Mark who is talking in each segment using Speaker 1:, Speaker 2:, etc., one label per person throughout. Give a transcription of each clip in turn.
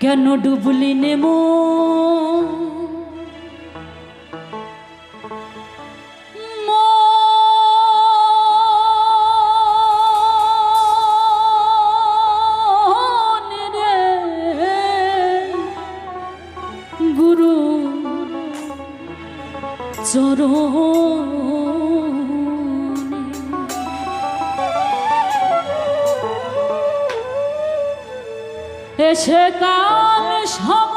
Speaker 1: কেন ডুবলি নেমো? গুরু চরণ এসে কাম সম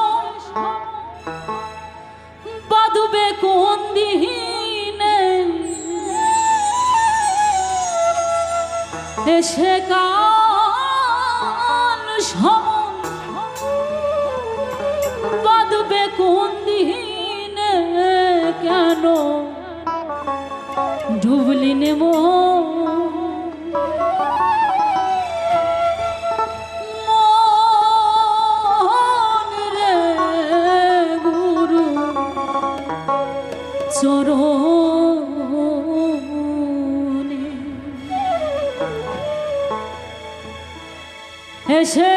Speaker 1: বাদুবে কোন দিহিনে? এসে কান সম কোন দিহিনে? কেন ডুবলিনে মোহ Deixa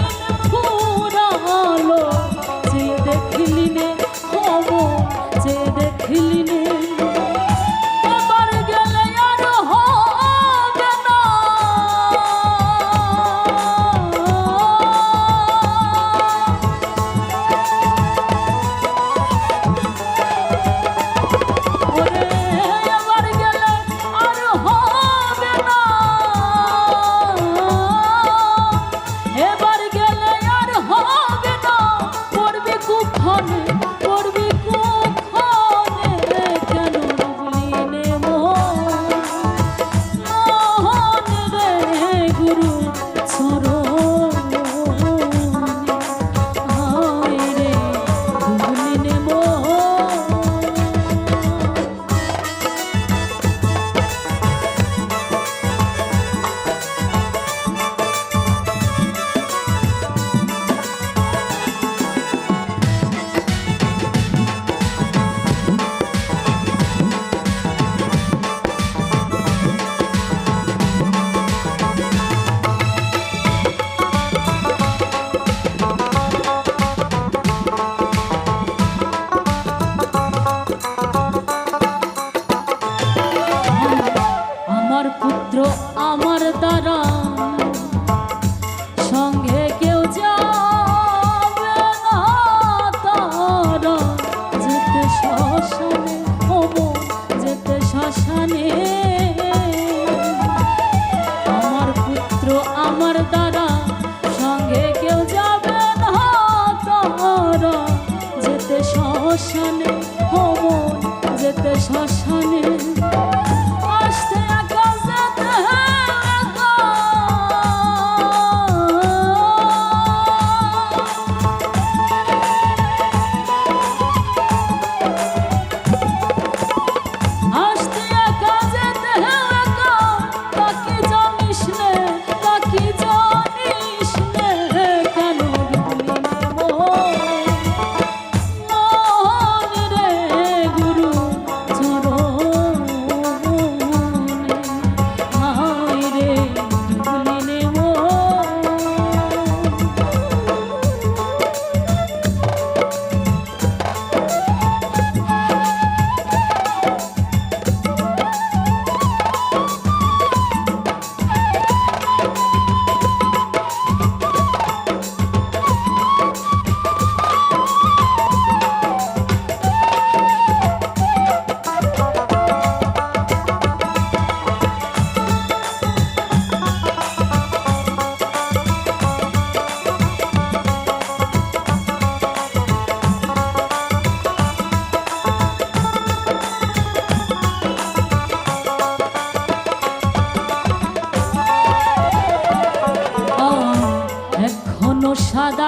Speaker 1: ocean.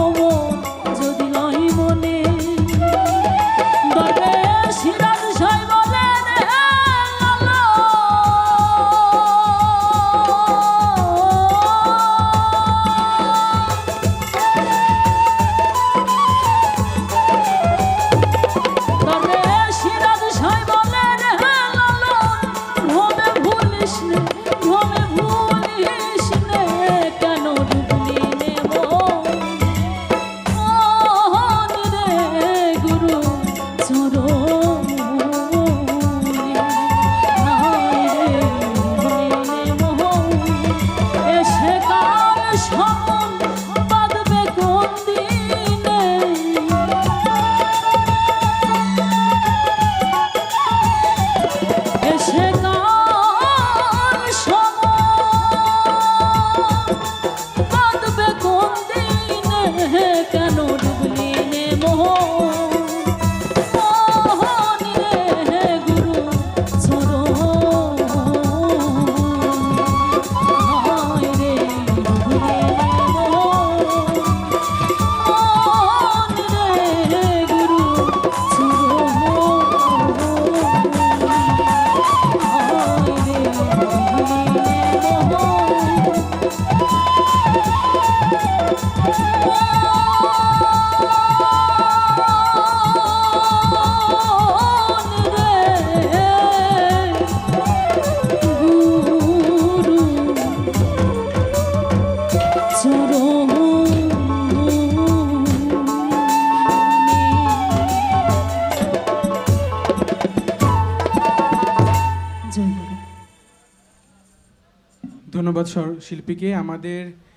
Speaker 1: Oh. 我
Speaker 2: 不 সর শিল্পীকে আমাদের